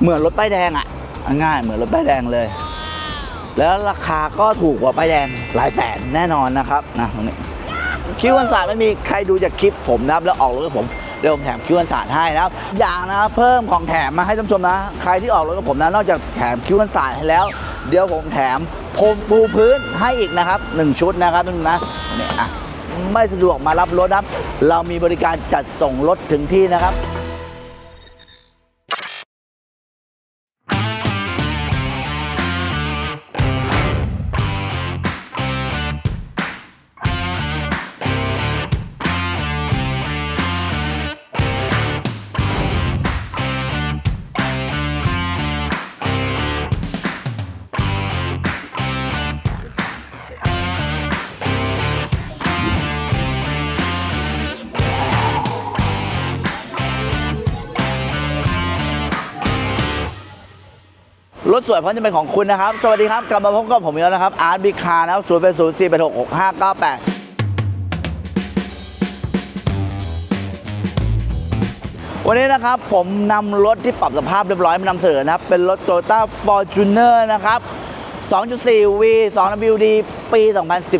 เหมือนรถป้ายแดงอะง่ายเหมือนรถป้ายแดงเลย แล้วราคาก็ถูกกว่าป้ายแดงหลายแสนแน่นอนนะครับนะตรงนี้คิววันศาสตร์ไม่มีใครดูจากคลิปผมนะครับแล้วออกรถกับผมเดี๋ยวผมแถมคิววันศาสตร์ให้นะครับอย่างนะเพิ่มของแถมมาให้ท่านผู้ชมนะ ใครที่ออกรถกับผมนะนอกจากแถมคิววันศาสตร์ให้แล้ว เดี๋ยวผมแถมพรมปูพื้นให้อีกนะครับหนึ่งชุดนะครับดูนะนี่อะไม่สะดวกมารับรถนะครับ เรามีบริการจัดส่งรถถึงที่นะครับ ถสวยเพร้อมจะเป็นของคุณนะครับ สวัสดีครับ กลับมาพบกับผมอีกแล้วนะครับ อาร์ตบิคาร์นะครับศูนย์เป็นศูนย์สี่เป็นหกหกห้าเก้าแปดวันนี้นะครับผมนำรถที่ปรับสภาพเรียบร้อยมานำเสนอนะครับ เป็นรถ Toyota Fortuner นะครับ 2.4 V 2 WD ปี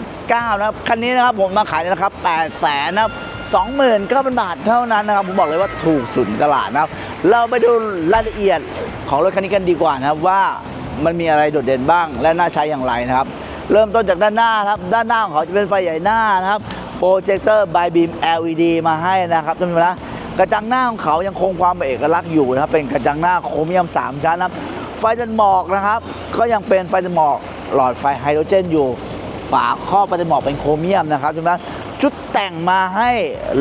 2019 นะครับ คันนี้นะครับผมมาขายในราคา8แสนนะครับ 29,000 บาทเท่านั้นนะครับ ผมบอกเลยว่าถูกสุดตลาดนะครับ เราไปดูรายละเอียดของรถคันนี้กันดีกว่านะครับว่ามันมีอะไรโดดเด่นบ้างและน่าใช้อย่างไรนะครับ เริ่มต้นจากด้านหน้าครับ ด้านหน้าของเขาจะเป็นไฟใหญ่หน้านะครับโปรเจคเตอร์บายบีม LED มาให้นะครับท่านผู้ชมนะกระจังหน้าของเขายังคงความเป็นเอกลักษณ์อยู่นะครับเป็นกระจังหน้าโครเมียม 3 ชั้นนะครับไฟจันหมอกนะครับ ก็ยังเป็นไฟจันหมอกหลอดไฟไฮโดรเจนอยู่ ฝาครอบไฟจันหมอกเป็นโครเมียมนะครับฉะนั้นชุด แต่งมาให้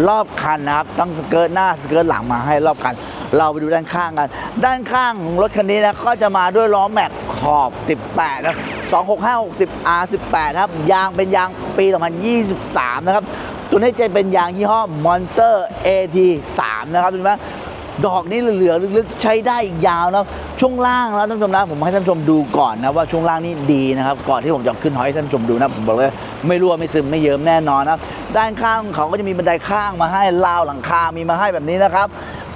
รอบคันนะครับทั้งสเกิร์ตหน้าสเกิร์ตหลังมาให้รอบคัน เราไปดูด้านข้างกัน ด้านข้างของรถคันนี้นะก็จะมาด้วยล้อแม็กขอบ 18นะ26560 R18 ครับยางเป็นยางปี 2023 นะครับ ตัวนี้จะเป็นยางยี่ห้อ Monster AT3 นะครับทุกท่านดอกนี้เหลือลึกๆใช้ได้อีกยาวนะ ช่วงล่างแล้วท่านผู้ชมนะผมให้ท่านผู้ชมดูก่อนนะว่าช่วงล่างนี่ดีนะครับก่อนที่ผมจะขึ้นหอยให้ท่านผู้ชมดูนะผมบอกเลยไม่รั่วไม่ซึมไม่เยิ้มแน่นอนนะด้านข้างเขาก็จะมีบันไดข้างมาให้ราวหลังคา มีมาให้แบบนี้นะครับ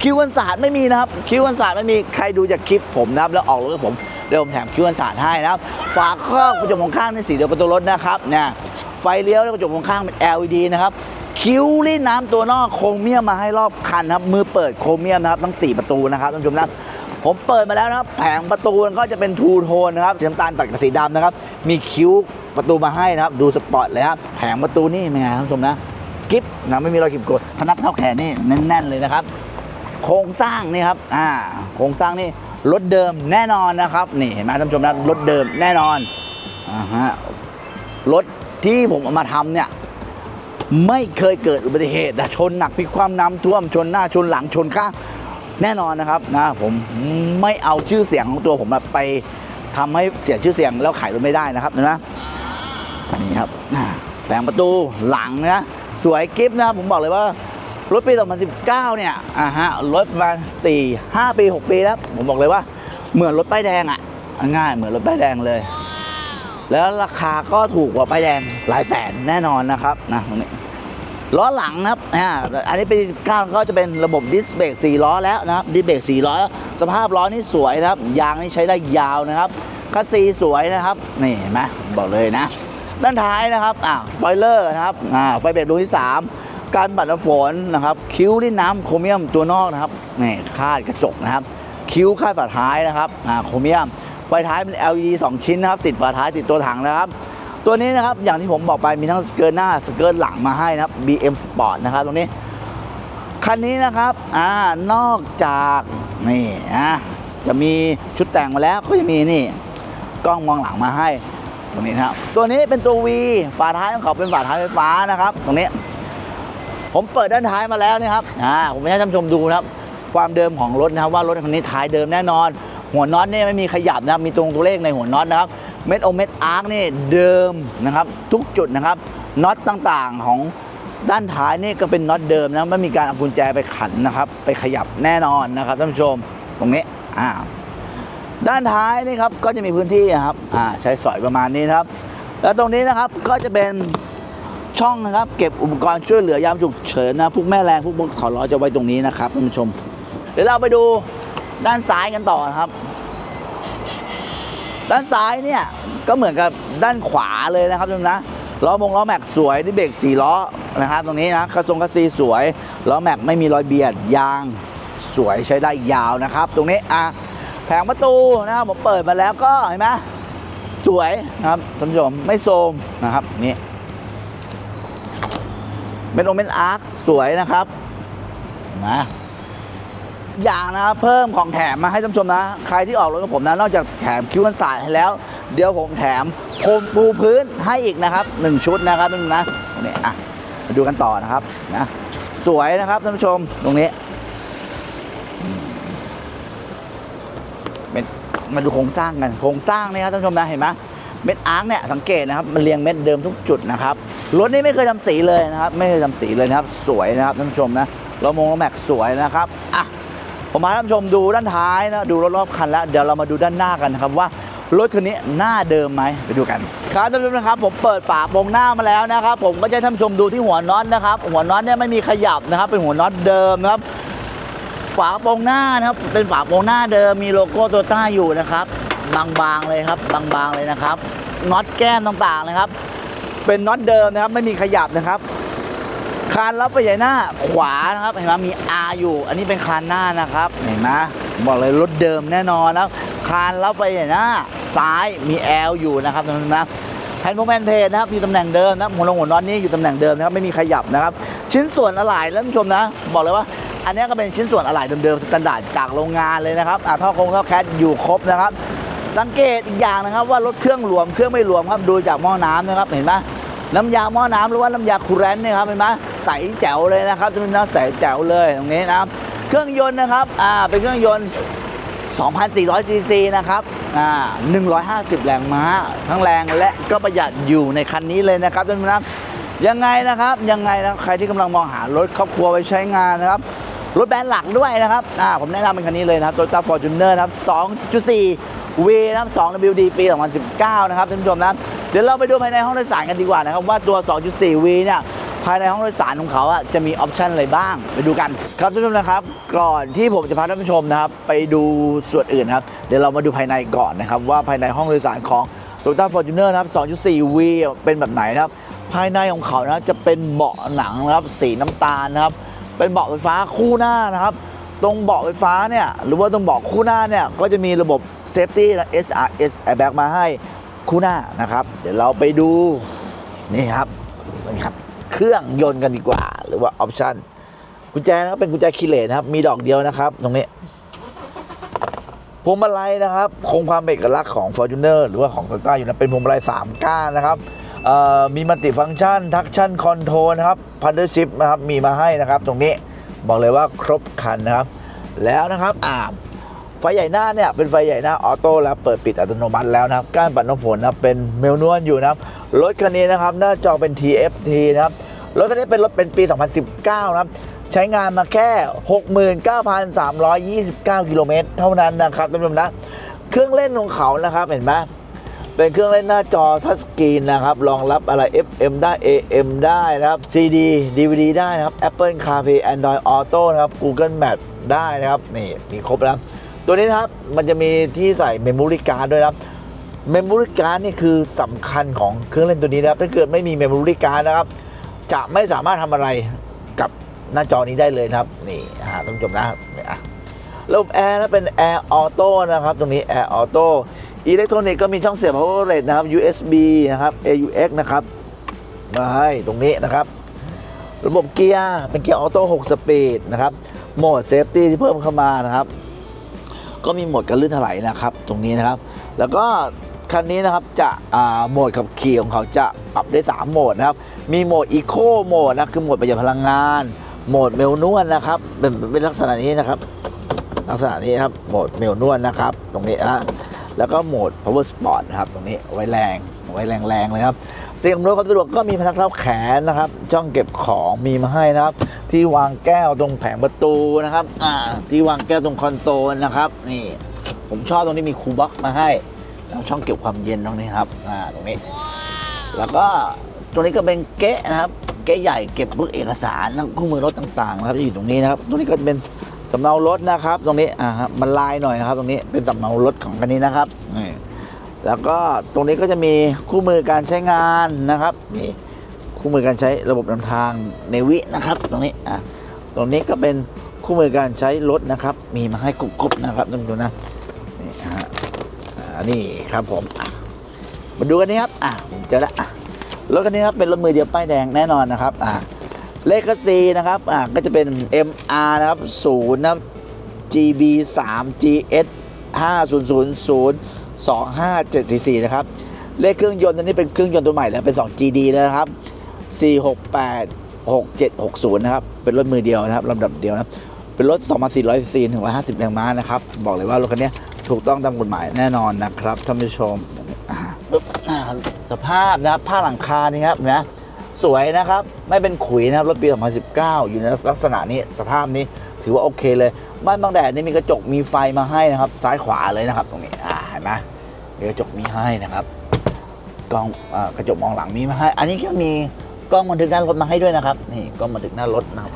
คิววันศาสตร์ไม่มีนะครับคิววันศาสตร์ไม่มีใครดูจากคลิปผมนะครับแล้วออกรถผมเดี๋ยวผมแถมคิววันศาสตร์ให้นะครับฝาครอบกระจกมองข้างในสีเดียวกับตัวรถนะครับเนี่ยไฟเลี้ยวและกระจกมองข้างเป็น LED นะครับคิ้วรีดน้ำตัวนอกโครเมียมมาให้รอบคันนะครับมือเปิดโครเมียมนะครับทั้ง 4 ประตูนะครับท่านผู้ชมนะ ผมเปิดมาแล้วนะครับ แผงประตูก็จะเป็นทูโทนนะครับสีน้ำตาลตัดกับสีดำนะครับ มีคิ้วประตูมาให้นะครับ ดูสปอร์ตเลยครับ แผงประตูนี่เป็นไงท่านผู้ชมนะกิฟนะไม่มีรอยขีดกดพนักเท่าแขนนี่แน่นๆเลยนะครับ โครงสร้างนี่ครับอ่าโครงสร้างนี่รถเดิมแน่นอนนะครับนี่เห็นไหมท่านผู้ชมนะรถเดิมแน่นอนอ่าฮะรถที่ผมเอามาทำเนี่ยไม่เคยเกิดอุบัติเหตุชนหนักพิความน้ำท่วมชนหน้าชนหลังชนข้าง แน่นอนนะครับนะผมไม่เอาชื่อเสียงของตัวผมไปทำให้เสียชื่อเสียงแล้วขายรถไม่ได้นะครับนะนี่ครับอ่าแผงประตูหลังนะสวยกิฟต์นะผมบอกเลยว่ารถปี 2019 เนี่ยอ่าฮะรถมา4 5 ปี 6 ปีแล้ว ผมบอกเลยว่า เหมือนรถป้ายแดงอะ ง่ายเหมือนรถป้ายแดงเลย แล้วราคาก็ถูกกว่าป้ายแดงหลายแสนแน่นอนนะครับนะตรงนี้ ล้อหลังนะครับอ่าอันนี้เป็น19ก็จะเป็นระบบดิสเบรก4ล้อแล้วนะครับดิสเบรก4ล้อแล้วสภาพล้อนี่สวยนะครับ ยางนี่ใช้ได้ยาวนะครับคัสซีสวยนะครับ นี่เห็นไหมบอกเลยนะ ด้านท้ายนะครับอ่าสปอยเลอร์นะครับอ่าไฟเบรกดวงที่ 3 การบัดน้ำฝนนะครับ คิ้วลิ้นน้ำโครเมียมตัวนอกนะครับนี่คาดกระจกนะครับ คิ้วคาดฝาท้ายนะครับอ่าโครเมียมไฟท้ายเป็น LED 2 ชิ้นนะครับ ติดฝาท้ายติดตัวถังนะครับ ตัวนี้นะครับอย่างที่ผมบอกไปมีทั้งสเกิร์ตหน้าสเกิร์ตหลังมาให้นะครับ BM Sport นะครับตรงนี้คันนี้นะครับอ่านอกจากนี่อะจะมีชุดแต่งมาแล้วก็จะมีนี่กล้องมองหลังมาให้ตรงนี้นะครับตัวนี้เป็นตัว V ฝาท้ายของเขาเป็นฝาท้ายไฟฟ้านะครับ ตรงนี้ ผมเปิดด้านท้ายมาแล้วนะครับอ่าผมให้ท่านผู้ชมดูนะครับ ความเดิมของรถนะครับว่ารถคันนี้ท้ายเดิมแน่นอน หัวน็อตเนี่ยไม่มีขยับนะครับมีตรงตัวเลขในหัวน็อตนะครับ เม็ดโอเม็ดอาร์คนี่เดิมนะครับ ทุกจุดนะครับน็อตต่างๆของด้านท้ายนี่ก็เป็นน็อตเดิมนะไม่มีการเอากุญแจไปขันนะครับ ไปขยับแน่นอนนะครับท่านผู้ชมตรงนี้อ่าด้านท้ายนี่ครับก็จะมีพื้นที่นะครับอ่าใช้สอยประมาณนี้นครับ แล้วตรงนี้นะครับก็จะเป็นช่องนะครับ เก็บอุปกรณ์ช่วยเหลือยามฉุกเฉินนะพวกแม่แรงพวกถอดล้อจะไว้ตรงนี้นะครับท่านผู้ชม เดี๋ยวเราไปดูด้านซ้ายกันต่อนะครับ ด้านซ้ายเนี่ยก็เหมือนกับด้านขวาเลยนะครับทุกท่านนะล้อมงล้อแม็กสวยที่เบรกสี่ล้อนะครับตรงนี้นะกระทรงกระซีสวยล้อแม็กไม่มีรอยเบียดยางสวยใช้ได้ยาวนะครับ ตรงนี้อะแผงประตูนะครับผมเปิดมาแล้วก็เห็นไหมสวยนะครับท่านผู้ชมไม่โทรมนะครับนี่เป็นโอเมนอาร์คสวยนะครับนะ อย่างนะครับเพิ่มของแถมมาให้ท่านชมนะ ใครที่ออกรถกับผมนะ นอกจากแถมคิ้วกันสาดให้แล้ว เดี๋ยวผมแถมพรมปูพื้นให้อีกนะครับหนึ่งชุดนะครับนึงนะนี่อะมาดูกันต่อนะครับนะสวยนะครับท่านผู้ชมตรงนี้อืมเป็นมาดูโครงสร้างกันโครงสร้างนี่ครับท่านผู้ชมนะเห็นไหมเม็ดอาร์คเนี่ยสังเกตนะครับมันเรียงเม็ดเดิมทุกจุดนะครับรถนี่ไม่เคยทำสีเลยนะครับ ไม่เคยทำสีเลยนะครับ สวยนะครับท่านผู้ชมนะเรามองแม็กสวยนะครับอะ ผมมาท่านผู้ชมดูด้านท้ายนะดูรอบๆคันแล้วเดี๋ยวเรามาดูด้านหน้ากันนะครับว่ารถคันนี้หน้าเดิมไหมไปดูกัน ครับท่านผู้ชมนะครับ ผมเปิดฝาโปรงหน้ามาแล้วนะครับ ผมก็จะท่านผู้ชมดูที่หัวน็อตนะครับ หัวน็อตเนี่ยไม่มีขยับนะครับ เป็นหัวน็อตเดิมนะครับ ฝาโปรงหน้านะครับ เป็นฝาโปรงหน้าเดิมมีโลโก้โตต้าอยู่นะครับ บางๆเลยครับ บางๆเลยนะครับน็อตแก้มต่างๆนะครับ เป็นน็อตเดิมนะครับ ไม่มีขยับนะครับ คานรับไปใหญ่หน้าขวานะครับเห็นไหมมี R อยู่ อันนี้เป็นคานหน้านะครับเห็นไหมบอกเลยรถเดิมแน่นอนนะคานรับไปใหญ่หน้าซ้ายมี L อยู่นะครับตรงนั้นนะแผ่นโมแมนเพจนะครับอยู่ตำแหน่งเดิมนะหัวลงหัวนอนนี้อยู่ตำแหน่งเดิมนะครับไม่มีขยับนะครับ ชิ้นส่วนอะไหล่แล้วท่านผู้ชมนะ บอกเลยว่าอันนี้ก็เป็นชิ้นส่วนอะไหล่เดิมๆสแตนดาร์ดจากโรงงานเลยนะครับท่อโครงท่อแคทอยู่ครบนะครับ สังเกตอีกอย่างนะครับว่ารถเครื่องรวมเครื่องไม่รวมครับดูจากหม้อน้ำนะครับเห็นไหม น้ำยาหม้อน้ำหรือว่าน้ำยาคูแรนเนี่ยครับเห็นไหมใสแจ๋วเลยนะครับจะเป็นน้ำใสแจ๋วเลยตรงนี้นะครับเครื่องยนต์นะครับอ่าเป็นเครื่องยนต์ 2,400 ซีซีนะครับอ่า150 แรงม้า ทั้งแรงและก็ประหยัดอยู่ในคันนี้เลยนะครับท่านผู้ชมยังไงนะครับยังไงนะใครที่กำลังมองหารถครอบครัวไว้ใช้งานนะครับรถแบรนด์หลักด้วยนะครับอ่าผมแนะนำเป็นคันนี้เลยนะครับ Toyota Fortuner นะครับ 2.4 V นะครับ 2WD ปี 2019 นะครับท่านผู้ชมนะ เดี๋ยวเราไปดูภายในห้องโดยสารกันดีกว่านะครับว่าตัว 2.4 V เนี่ยภายในห้องโดยสารของเขาอะจะมีออปชันอะไรบ้างไปดูกันครับท่านผู้ชมนะครับ ก่อนที่ผมจะพาท่านผู้ชมนะครับ ไปดูส่วนอื่นนะครับ เดี๋ยวเรามาดูภายในก่อนนะครับ ว่าภายในห้องโดยสารของ Toyota Fortuner นะครับ 2.4 V เป็นแบบไหนนะครับ ภายในของเขานะจะเป็นเบาะหนังนะครับสีน้ำตาลนะครับ เป็นเบาะไฟฟ้าคู่หน้านะครับ ตรงเบาะไฟฟ้าเนี่ยหรือว่าตรงเบาะคู่หน้าเนี่ยก็จะมีระบบเซฟตี้และ SRS airbag มาให้ คู่หน้านะครับ เดี๋ยวเราไปดูนี่ครับนี่ครับเครื่องยนต์กันดีกว่า หรือว่าออปชันกุญแจนะครับเป็นกุญแจคีเลสนะครับ มีดอกเดียวนะครับ ตรงนี้พวงมาลัยนะครับ คงความเอกลักษณ์ของ Fortuner หรือว่าของ Toyota อยู่นะเป็นพวงมาลัย3ก้านนะครับมีมัลติฟังก์ชันทักชั่นคอนโทรนะครับพันเดอร์ชิพนะครับมีมาให้นะครับ ตรงนี้บอกเลยว่าครบคันนะครับ แล้วนะครับอ่า ไฟใหญ่หน้าเนี่ยเป็นไฟใหญ่หน้าออโต้แล้วเปิดปิดอัตโนมัติแล้วนะครับก้านปัดน้ำฝนนะเป็นเมลนวลอยู่นะครับรถคันนี้นะครับหน้าจอเป็น TFT นะครับรถคันนี้เป็นรถเป็นปี 2019 นะครับใช้งานมาแค่ 69,329 กิโลเมตรเท่านั้นนะครับท่านผู้ชมนะ เครื่องเล่นของเขานะครับเห็นไหมเป็นเครื่องเล่นหน้าจอทัชสกรีนนะครับรองรับอะไร FM ได้ AM ได้นะครับ CD DVD ได้นะครับ Apple CarPlay Android Auto นะครับ Google Map ได้นะครับนี่มีครบแล้ว ตัวนี้นะครับมันจะมีที่ใส่เมมโมรี่การ์ดด้วยครับเมมโมรี่การ์ดนี่คือสำคัญของเครื่องเล่นตัวนี้นะครับ ถ้าเกิดไม่มีเมมโมรี่การ์ดนะครับ จะไม่สามารถทำอะไรกับหน้าจอนี้ได้เลยครับ นี่อ่าต้องจบนะครับนี่อะระบบแอร์นะเป็นแอร์ออโต้นะครับ ตรงนี้แอร์ออโต้อิเล็กทรอนิกส์ก็มีช่องเสียบ power r a t นะครับ USB นะครับ AUX นะครับมาให้ตรงนี้นะครับ ระบบเกียร์เป็นเกียร์ออโต้6สปีดนะครับโหมดเซฟตี้ที่เพิ่มเข้ามานะครับ ก็มีโหมดการลื่นถลายนะครับ ตรงนี้นะครับ แล้วก็คันนี้นะครับจะโหมดขับขี่ของเขาจะปรับได้ 3 โหมดนะครับ มีโหมดอีโคโหมดนะคือโหมดประหยัดพลังงาน โหมดเมลนวลนะครับเป็นเป็นลักษณะนี้นะครับ ลักษณะนี้นครับโหมดเมลนวลนะครับ ตรงนี้นะแล้วก็โหมด power sport นะครับ ตรงนี้ไว้แรงไว้แรงๆเลยครับ สิ่งอำนวยความสะดวกก็มีพนักเท้าแขนนะครับช่องเก็บของมีมาให้นะครับ ที่วางแก้วตรงแผงประตูนะครับอ่าที่วางแก้วตรงคอนโซลนะครับนี่ผมชอบตรงนี้มีคูลบ็อกมาให้แล้วช่องเก็บความเย็นตรงนี้ครับอ่าตรงนี้ แล้วก็ตรงนี้ก็เป็นเก๊ะนะครับ เก๊ะใหญ่เก็บพวกเอกสารคู่มือรถต่างๆนะครับจะอยู่ตรงนี้นะครับ ตรงนี้ก็เป็นสำเนารถนะครับ ตรงนี้อ่ามันลายหน่อยนะครับ ตรงนี้เป็นสำเนารถของคันนี้นะครับนี่ แล้วก็ตรงนี้ก็จะมีคู่มือการใช้งานนะครับนี่คู่มือการใช้ระบบนำทางในวินะครับ ตรงนี้อะตรงนี้ก็เป็นคู่มือการใช้รถนะครับ มีมาให้ครบๆนะครับท่านผู้ชมนะนี่ฮะอ่านี่ครับผมมาดูกันนี้ครับอะผมเจอแล้วอะรถคันนี้ครับเป็นรถมือเดียวป้ายแดงแน่นอนนะครับอะเลขซีนะครับอ่าก็จะเป็น MR นะครับ0นะครับ GB 3 GS 5 0 0 0 2 5 7 4 4นะครับ เลขเครื่องยนต์ตัวนี้เป็นเครื่องยนต์ตัวใหม่แล้วเป็น 2 GD แล้วนะครับ 468 6760 นะครับ เป็นรถมือเดียวนะครับลำดับเดียวนะเป็นรถ 2,400 ซีถึง150 แรงม้านะครับ บอกเลยว่ารถคันนี้ถูกต้องตามกฎหมายแน่นอนนะครับท่านผู้ชมสภาพนะครับผ้าหลังคานี่ครับนะสวยนะครับ ไม่เป็นขุยนะครับ รถปี 2019 อยู่ในลักษณะนี้สภาพนี้ถือว่าโอเคเลย บ้านบางแดดนี่มีกระจกมีไฟมาให้นะครับ ซ้ายขวาเลยนะครับ ตรงนี้อ่าเห็นไหมมีกระจกมีให้นะครับกล้องอกระจกมองหลังมีมาให้ อันนี้ก็มีกล้องบันทึกหน้ารถมาให้ด้วยนะครับนี่กล้องบันทึกหน้ารถนะครับ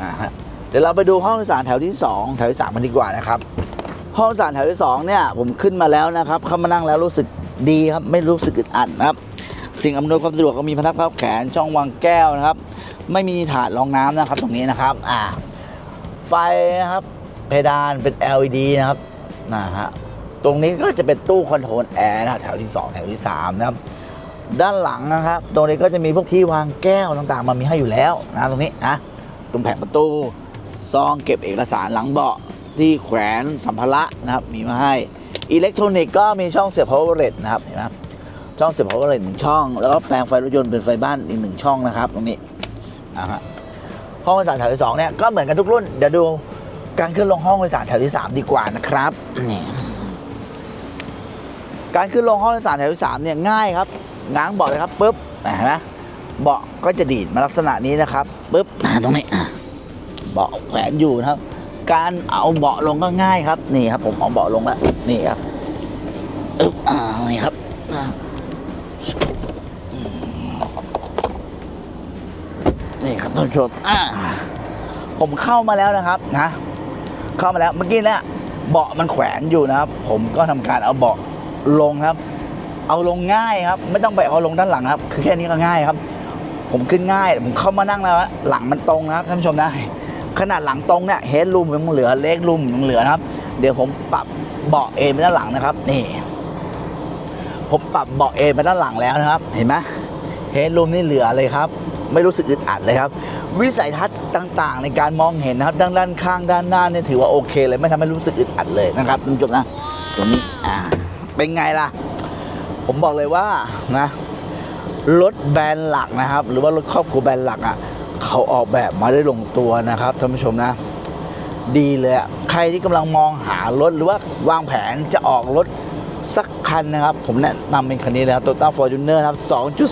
อ่าฮะเดี๋ยวเราไปดูห้องโดยสารแถวที่ 2 แถวที่3มันดีกว่านะครับห้องโดยสารแถวที่สองเนี่ยผมขึ้นมาแล้วนะครับเข้ามานั่งแล้วรู้สึกดีครับไม่รู้สึกอึดอัดนะครับ สิ่งอำนวยความสะดวกก็มีพนักพับแขนช่องวางแก้วนะครับ ไม่มีถาดรองน้ำนะครับ ตรงนี้นะครับอ่าไฟนะครับ เพดานเป็น LED นะครับนะฮะตรงนี้ก็จะเป็นตู้คอนโทรลแอร์นะแถวที่ 2 แถวที่ 3 นะครับ ด้านหลังนะครับ ตรงนี้ก็จะมีพวกที่วางแก้วต่างๆ มันมีให้อยู่แล้วนะตรงนี้นะตรงแผงประตูซองเก็บเอกสารหลังเบาะที่แขวนสัมภาระนะครับ มีมาให้อิเล็กทรอนิกส์ก็มีช่องเสียบ power r e d นะครับเห็นไหมช่องเสียบ power r e d หนึ่งช่อง แล้วก็แปลงไฟรถยนต์เป็นไฟบ้านอีกหนึ่งช่องนะครับ ตรงนี้อ่าฮะห้องโดยสารแถวที่สองเนี่ยก็เหมือนกันทุกรุ่นเดี๋ยวดู การขึ้นลงห้องโดยสารแถวที่สามดีกว่านะครับการขึ้นลงห้องโดยสารแถวที่สามเนี่ยง่ายครับง้างเบาะเลยครับปุ๊บเห็นไหมเบาะก็จะดีดมาลักษณะนี้นะครับปุ๊บตรงนี้เบาะแขวนอยู่นะครับ การเอาเบาะลงก็ง่ายครับนี่ครับ ผมเอาเบาะลงแล้วนี่ครับอึ๊บอ่านี่ครับนี่ครับท่านผู้ชมผมเข้ามาแล้วนะครับนะ เข้ามาแล้วเมื่อกี้เนี่ยเบาะมันแขวนอยู่นะครับ ผมก็ทำการเอาเบาะลงครับ เอาลงง่ายครับ ไม่ต้องไปเอาลงด้านหลังครับ คือแค่นี้ก็ง่ายครับ ผมขึ้นง่าย ผมเข้ามานั่งแล้วหลังมันตรงนะครับท่านผู้ชมนะขนาดหลังตรงเนี่ยเฮดรูมยังเหลือเล็กรูมยังเหลือนะครับ เดี๋ยวผมปรับเบาะเอไปด้านหลังนะครับ นี่ ผมปรับเบาะเอไปด้านหลังแล้วนะครับ เห็นไหมเฮดรูมนี่เหลือเลยครับ ไม่รู้สึกอึดอัดเลยครับ วิสัยทัศน์ต่างๆ ในการมองเห็นนะครับด้านด้านข้างด้านหน้าเนี่ยถือว่าโอเคเลยไม่ทำให้รู้สึกอึดอัดเลยนะครับท่านผู้ชมนะตรงนี้อ่าเป็นไงล่ะ ผมบอกเลยว่านะรถแบรนด์หลักนะครับ หรือว่ารถครอบครัวแบรนด์หลักอะเขาออกแบบมาได้ลงตัวนะครับท่านผู้ชมนะ ดีเลยใครที่กำลังมองหารถหรือว่าวางแผนจะออกรถสักคันนะครับ ผมแนะนำเป็นคันนี้เลยครับ Toyota Fortuner นะครับ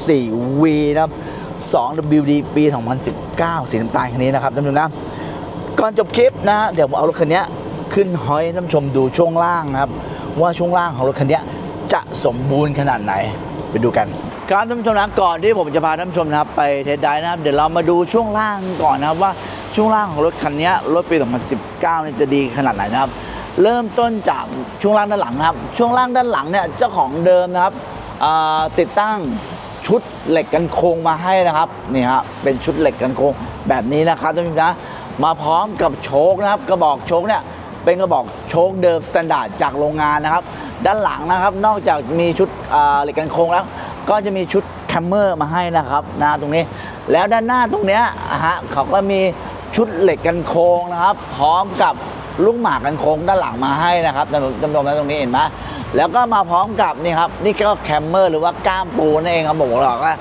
2.4 V นะครับ 2WD ปี 2019 สีน้ำตาลคันนี้นะครับท่านผู้ชมนะก่อนจบคลิปนะเดี๋ยวผมเอารถคันนี้ขึ้นห้อยท่านผู้ชมดูช่วงล่างนะครับ ว่าช่วงล่างของรถคันนี้จะสมบูรณ์ขนาดไหนไปดูกันครับท่านผู้ชมนะก่อนที่ผมจะพาท่านผู้ชมนะครับไปเทสไดร์นะครับเดี๋ยวเรามาดูช่วงล่างก่อนนะครับว่าช่วงล่างของรถคันนี้รถปี 2019เนี่ยจะดีขนาดไหนนะครับ เริ่มต้นจากช่วงล่างด้านหลังนะครับ ช่วงล่างด้านหลังเนี่ยเจ้าของเดิมนะครับติดตั้ง ชุดเหล็กกันโครงมาให้นะครับนี่ฮะเป็นชุดเหล็กกันโครงแบบนี้นะครับท่านผู้ชมนะมาพร้อมกับโชคนะครับ กระบอกโชคเนี่ยเป็นกระบอกโชคเดิมสแตนดาร์ดจากโรงงานนะครับ ด้านหลังนะครับนอกจากมีชุดเหล็กกันโครงแล้ว ก็จะมีชุดแคมเมอร์มาให้นะครับนะตรงนี้แล้วด้านหน้าตรงเนี้ยฮะเขาก็มีชุดเหล็กกันโครงนะครับ พร้อมกับลูกหมากกันโค้งด้านหลังมาให้นะครับจำจำลองนะตรงนี้เห็นไหม แล้วก็มาพร้อมกับนี่ครับนี่ก็แคมเมอร์หรือว่าก้ามปูนั่นเองครับผมบอกว่า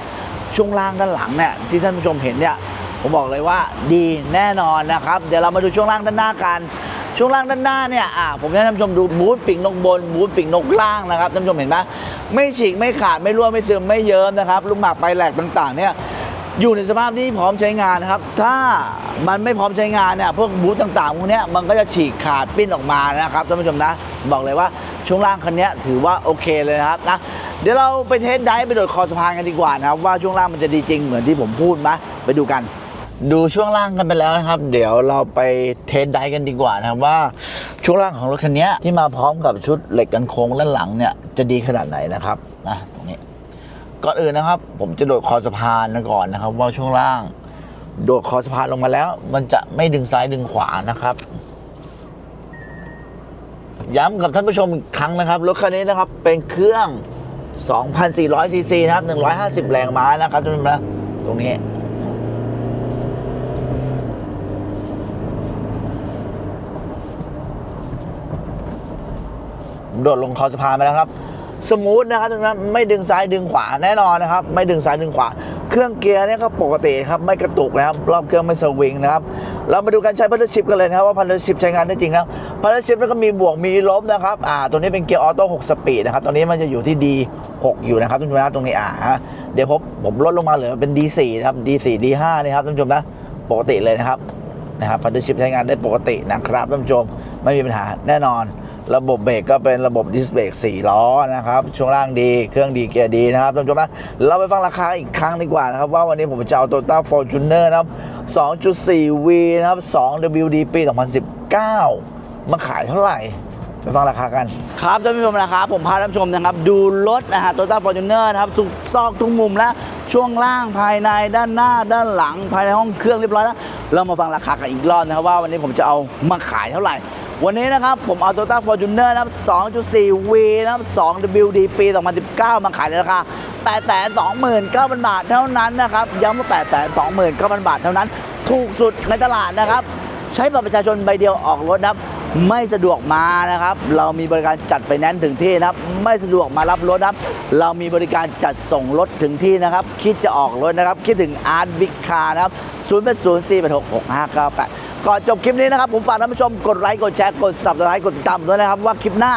ช่วงล่างด้านหลังเนี่ยที่ท่านผู้ชมเห็นเนี่ยผมบอกเลยว่าดีแน่นอนนะครับ เดี๋ยวเรามาดูช่วงล่างด้านหน้ากันช่วงล่างด้านหน้าเนี่ยอ่าผมจะให้ท่านผู้ชมดูบูธปีกนกบนบูธปีกนกล่างนะครับท่านผู้ชมเห็นไหมไม่ฉีกไม่ขาดไม่รั่วไม่ซึมไม่เยิ้มนะครับลูกหมากไปแหลกต่างๆเนี่ยอยู่ในสภาพที่พร้อมใช้งานนะครับ ถ้ามันไม่พร้อมใช้งานเนี่ยพวกบูธต่างๆพวกเนี้ยมันก็จะฉีกขาดปิ้นออกมานะครับท่านผู้ชมนะ บอกเลยว่า ช่วงล่างคันนี้ถือว่าโอเคเลยนะครับนะเดี๋ยวเราไปเทสไดฟ์ไปโดดคอสะพานกันดีกว่านะครับว่าช่วงล่างมันจะดีจริงเหมือนที่ผมพูดไหมไปดูกัน ดูช่วงล่างกันไปแล้วนะครับ เดี๋ยวเราไปเทสไดกันดีกว่านะครับว่าช่วงล่างของรถคันนี้ที่มาพร้อมกับชุดเหล็กกันโค้งด้านหลังเนี่ยจะดีขนาดไหนนะครับนะตรงนี้ก่อนอื่นนะครับ ผมจะโดดคอสะพานก่อนนะครับ ว่าช่วงล่าง โดดคอสะพานลงมาแล้ว มันจะไม่ดึงซ้ายดึงขวานะครับ ย้ำกับท่านผู้ชมอีกครั้งนะครับ รถคันนี้นะครับเป็นเครื่อง 2,400 ซีซีนะครับ 150 แรงม้านะครับท่านผู้ชมนะตรงนี้โดดลงคอสะพานไปแล้วครับ สมูทนะครับทุกท่านไม่ดึงซ้ายดึงขวาแน่นอนนะครับ ไม่ดึงซ้ายดึงขวา เครื่องเกียร์เนี่ยก็ปกติครับ ไม่กระตุกนะครับ รอบเครื่องไม่สวิงนะครับ เรามาดูการใช้พันธชิพกันเลยนะครับว่าพันธชิพใช้งานได้จริงนะครับพันธชิพแล้วก็มีบวกมีลบนะครับอ่าตัวนี้เป็นเกียร์ออโต้6สปีดนะครับตอนนี้มันจะอยู่ที่ D6 อยู่นะครับท่านผู้ชมนะตรงนี้อ่าเดี๋ยวผมผมลดลงมาเหลือเป็น D4 นะครับ D4 D5 นี่ครับท่านผู้ชมนะปกติเลยนะครับนะครับพันธชิพใช้งานได้ปกตินะครับท่านผู้ชมไม่มีปัญหาแน่นอน ระบบเบรกก็เป็นระบบดิสเบรก4ล้อนะครับ ช่วงล่างดีเครื่องดีเกียร์ดีนะครับท่านผู้ชมนะเราไปฟังราคาอีกครั้งดีกว่านะครับ ว่าวันนี้ผมจะเอา Toyota Fortuner นะครับ 2.4V นะครับ 2WD ปี 2019 มาขายเท่าไหร่ไปฟังราคากัน ครับท่านผู้ชมนะครับผมพาท่านผู้ชมนะครับ ดูรถนะฮะ Toyota Fortuner นะครับทุกซอกทุกมุมและช่วงล่างภายในด้านหน้าด้านหลังภายในห้องเครื่องเรียบร้อยแล้ว เรามาฟังราคากันอีกรอบนะครับว่าวันนี้ผมจะเอามาขายเท่าไหร่ วันนี้นะครับ ผมเอา Toyota Fortuner นะครับ 2.4V นะครับ 2WD ปี 2019 มาขายในราคา 829,000 บาทเท่านั้นนะครับ ย้ำว่า 829,000 บาทเท่านั้น ถูกสุดในตลาดนะครับ ใช้บัตรประชาชนใบเดียวออกรถนะครับ ไม่สะดวกมานะครับ เรามีบริการจัดไฟแนนซ์ถึงที่นะครับ ไม่สะดวกมารับรถนะครับ เรามีบริการจัดส่งรถถึงที่นะครับ คิดจะออกรถนะครับ คิดถึงอาร์ตบิ๊กคาร์นะครับ 0 8 0 4 8 6 6 5 9 8 ก่อนจบคลิปนี้นะครับ ผมฝากท่านผู้ชมกดไลค์กดแชร์กด subscribe กดติดตามด้วยนะครับ ว่าคลิปหน้า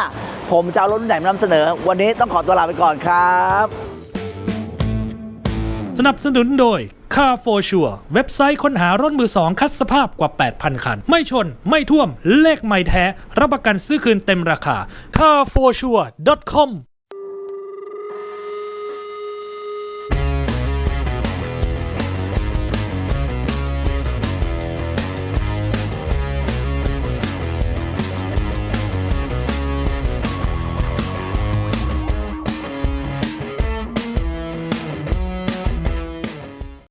ผมจะเอารถรุ่นไหนมานำเสนอ วันนี้ต้องขอตัวลาไปก่อนครับ สนับสนุนโดย Car for Sure เว็บไซต์ค้นหารถมือสองคัดสภาพกว่า 8,000 คัน ไม่ชน ไม่ท่วม เลขไม่แท้ รับประกันซื้อคืนเต็มราคา carforsure.com